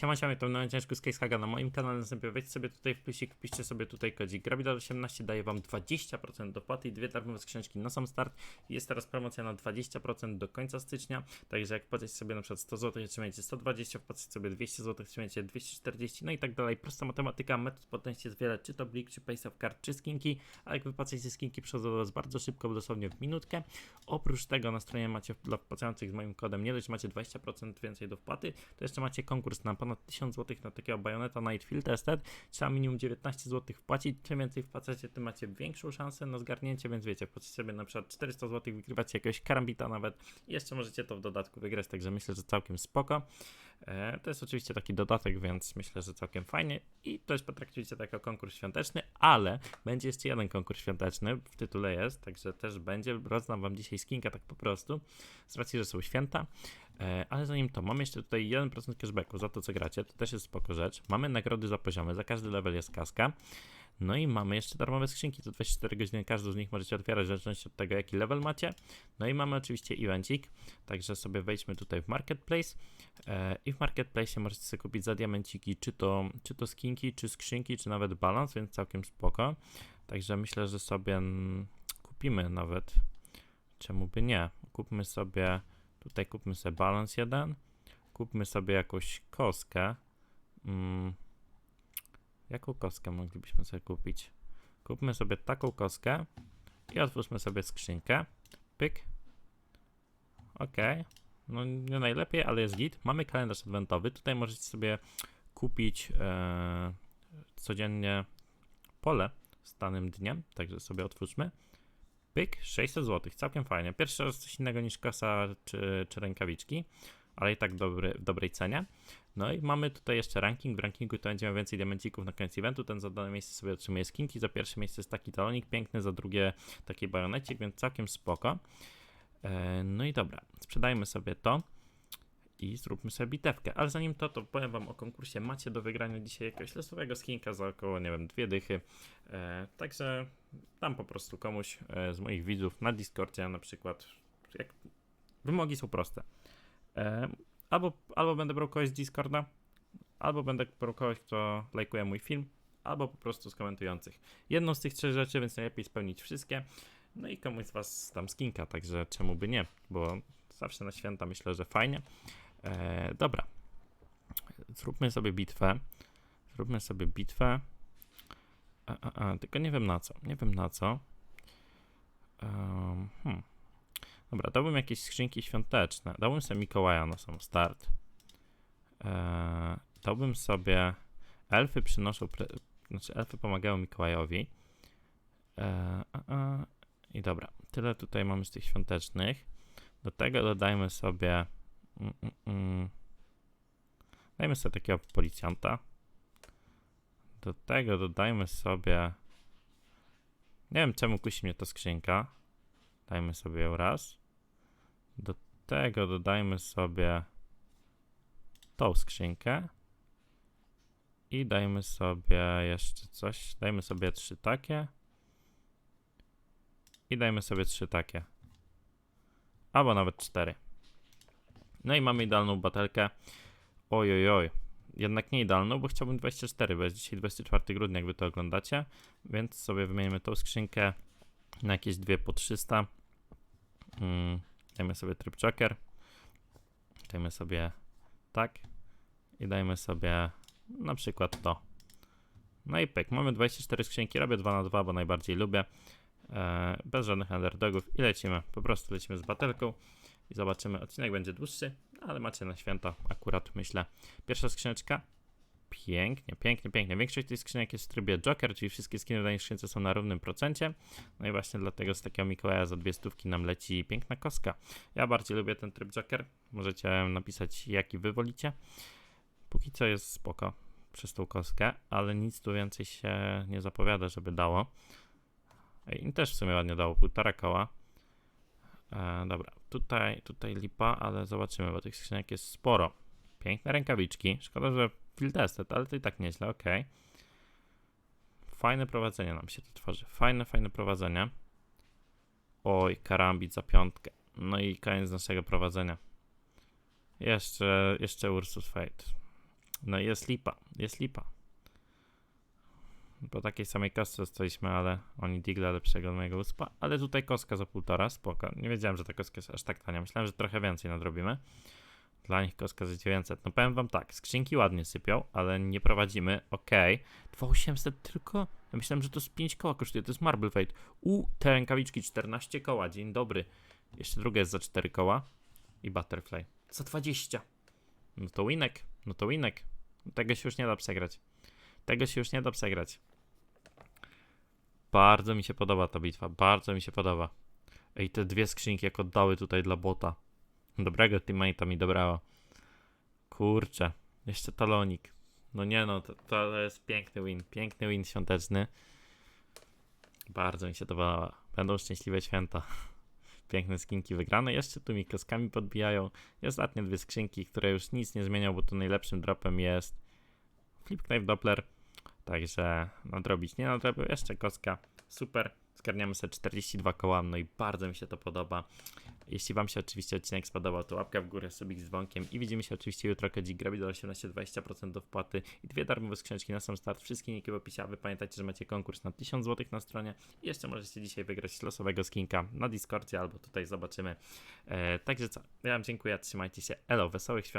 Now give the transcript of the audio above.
Siema, siema, to na ciężko z Casehaga na moim kanale. Następnie wejdźcie sobie tutaj w plusik, wpiszcie sobie tutaj kodzik Grabidal18 daje wam 20% dopłaty i dwie darmowe skrzyneczki na sam start. Jest teraz promocja na 20% do końca stycznia, także jak wpłacicie sobie na przykład 100 zł, otrzymajcie 120, wpłacicie sobie 200 zł, otrzymajcie 240, no i tak dalej. Prosta matematyka, metod płatności jest wiele, czy to Blik, czy Paysafe Card, czy skinki, a jak wypłacacie skinki, przychodzą do was bardzo szybko, dosłownie w minutkę. Oprócz tego na stronie macie dla wpłacających z moim kodem, nie dość, macie 20% więcej do wpłaty, to jeszcze macie konkurs na ponad 1000 zł na takiego bajoneta Night Field Tested. Trzeba minimum 19 zł wpłacić. Czym więcej wpłacacie, tym macie większą szansę na zgarnięcie, więc wiecie, płacicie sobie na przykład 400 zł, wygrywacie jakiegoś karambita nawet jeszcze możecie to w dodatku wygrać, także myślę, że całkiem spoko. E, to jest oczywiście taki dodatek, więc myślę, że całkiem fajnie i też potraktujcie to jako konkurs świąteczny, ale będzie jeszcze jeden konkurs świąteczny, w tytule jest, także też będzie. Rozdam wam dzisiaj skinka tak po prostu, z racji, że są święta. E, ale zanim to, mam jeszcze tutaj 1% cashbacku za to, co gracie, to też jest spoko rzecz. Mamy nagrody za poziomy, za każdy level jest kaska. No i mamy jeszcze darmowe skrzynki, to 24 godziny każdą z nich możecie otwierać w zależności od tego, jaki level macie. No i mamy oczywiście evencik, także sobie wejdźmy tutaj w Marketplace. E, i w Marketplace możecie sobie kupić za diamenciki, czy to, czy to skinki, czy skrzynki, czy nawet balans, więc całkiem spoko. Także myślę, że sobie kupimy nawet, czemu by nie, kupmy sobie, tutaj kupmy sobie balans jeden, kupmy sobie jakąś kostkę, mm, Jaką kostkę moglibyśmy sobie kupić? Kupmy sobie taką kostkę i otwórzmy sobie skrzynkę. Pyk. Ok. No nie najlepiej, ale jest git. Mamy kalendarz adwentowy. Tutaj możecie sobie kupić e, codziennie pole z danym dniem. Także sobie otwórzmy. Pyk. 600 zł. Całkiem fajnie. Pierwszy raz coś innego niż kasa czy, czy rękawiczki ale i tak dobry, w dobrej cenie. No i mamy tutaj jeszcze ranking. W rankingu to będziemy więcej diamencików na koniec eventu. Ten za dane miejsce sobie otrzymuje skinki. Za pierwsze miejsce jest taki talonik piękny, za drugie taki bajonecik, więc całkiem spoko. E, no i dobra, sprzedajmy sobie to i zróbmy sobie bitewkę. Ale zanim to, to powiem wam o konkursie. Macie do wygrania dzisiaj jakiegoś losowego skinka za około, nie wiem, dwie dychy. E, także dam po prostu komuś e, z moich widzów na Discordzie na przykład. Jak... Wymogi są proste. Albo, albo będę brał kogoś z Discorda, albo będę brał kogoś, kto lajkuje mój film, albo po prostu z komentujących. Jedną z tych trzech rzeczy, więc najlepiej spełnić wszystkie. No i komuś z Was dam skinka, także czemu by nie, bo zawsze na święta myślę, że fajnie. E, dobra, zróbmy sobie bitwę. Zróbmy sobie bitwę. A, a, a, tylko nie wiem na co. Nie wiem na co. Um, hmm. Dobra, dałbym jakieś skrzynki świąteczne. Dałbym sobie Mikołaja na sam start. Eee, dałbym sobie... Elfy przynoszą... Pre... Znaczy, elfy pomagają Mikołajowi. Eee, a, a. I dobra, tyle tutaj mamy z tych świątecznych. Do tego dodajmy sobie... Mm, mm, mm. Dajmy sobie takiego policjanta. Do tego dodajmy sobie... Nie wiem, czemu kusi mnie ta skrzynka. Dajmy sobie ją raz. Do tego dodajmy sobie tą skrzynkę. I dajmy sobie jeszcze coś. Dajmy sobie trzy takie. I dajmy sobie trzy takie. Albo nawet cztery. No i mamy idealną batelkę. Oj, oj, oj. Jednak nie idealną, bo chciałbym 24, bo jest dzisiaj 24 grudnia, jak wy to oglądacie. Więc sobie wymienimy tą skrzynkę na jakieś dwie po 300. Mm, dajmy sobie tryb joker. Dajmy sobie tak. I dajmy sobie na przykład to. No i pyk, mamy 24 skrzynki, robię 2 na 2, bo najbardziej lubię. E, bez żadnych underdogów i lecimy. Po prostu lecimy z batelką i zobaczymy. Odcinek będzie dłuższy, ale macie na święta akurat myślę. Pierwsza skrzyneczka Pięknie, pięknie, pięknie. Większość tych skrzynek jest w trybie Joker, czyli wszystkie skiny danej skrzynce są na równym procencie. No i właśnie dlatego z takiego Mikołaja za dwie stówki nam leci piękna koska. Ja bardziej lubię ten tryb Joker. Możecie napisać jaki wy wolicie. Póki co jest spoko przez tą kostkę, ale nic tu więcej się nie zapowiada, żeby dało. I też w sumie ładnie dało, półtora koła. E, dobra, tutaj, tutaj lipa, ale zobaczymy, bo tych skrzynek jest sporo. Piękne rękawiczki. Szkoda, że field tested, ale to i tak nieźle, ok. Fajne prowadzenie nam się tu tworzy. Fajne, fajne prowadzenie. Oj, karambit za piątkę. No i koniec naszego prowadzenia. Jeszcze, jeszcze Ursus Fate. No i jest lipa, jest lipa. Po takiej samej kostce staliśmy, ale oni digla lepszego od mojego uspa. Ale tutaj kostka za półtora, spoko. Nie wiedziałem, że ta kostka jest aż tak tania. Myślałem, że trochę więcej nadrobimy. Dla nich kostka za 900. No powiem wam tak, skrzynki ładnie sypią, ale nie prowadzimy. Okej. 2800 tylko? Ja myślałem, że to z 5 koła kosztuje. To jest Marble Fate. U, te rękawiczki 14 koła. Dzień dobry. Jeszcze druga jest za 4 koła. I Butterfly. Za 20. No to winek. No to winek. Tego się już nie da przegrać. Tego się już nie da przegrać. Bardzo mi się podoba ta bitwa. Bardzo mi się podoba. Ej, te dwie skrzynki jak oddały tutaj dla bota. Dobrego teammate'a mi dobrało. Kurczę. Jeszcze talonik. No nie no, to, to jest piękny win. Piękny win świąteczny. Bardzo mi się to podoba. Będą szczęśliwe święta. Piękne skinki wygrane. Jeszcze tu mi kioskami podbijają. I ostatnie dwie skrzynki, które już nic nie zmienią, bo tu najlepszym dropem jest Flipknife Doppler. Także nadrobić nie nadrobił. Jeszcze kostka. Super. Zgarniamy sobie 42 koła, no i bardzo mi się to podoba. Jeśli Wam się oczywiście odcinek spodobał, to łapka w górę, subik z dzwonkiem i widzimy się oczywiście jutro, kiedy grabi do 18-20% do wpłaty i dwie darmowe skrzyneczki na sam start. Wszystkie linki w opisie, pamiętajcie, że macie konkurs na 1000 zł na stronie i jeszcze możecie dzisiaj wygrać losowego skinka na Discordzie albo tutaj zobaczymy. E, także co, ja Wam dziękuję, trzymajcie się, elo, wesołych świąt.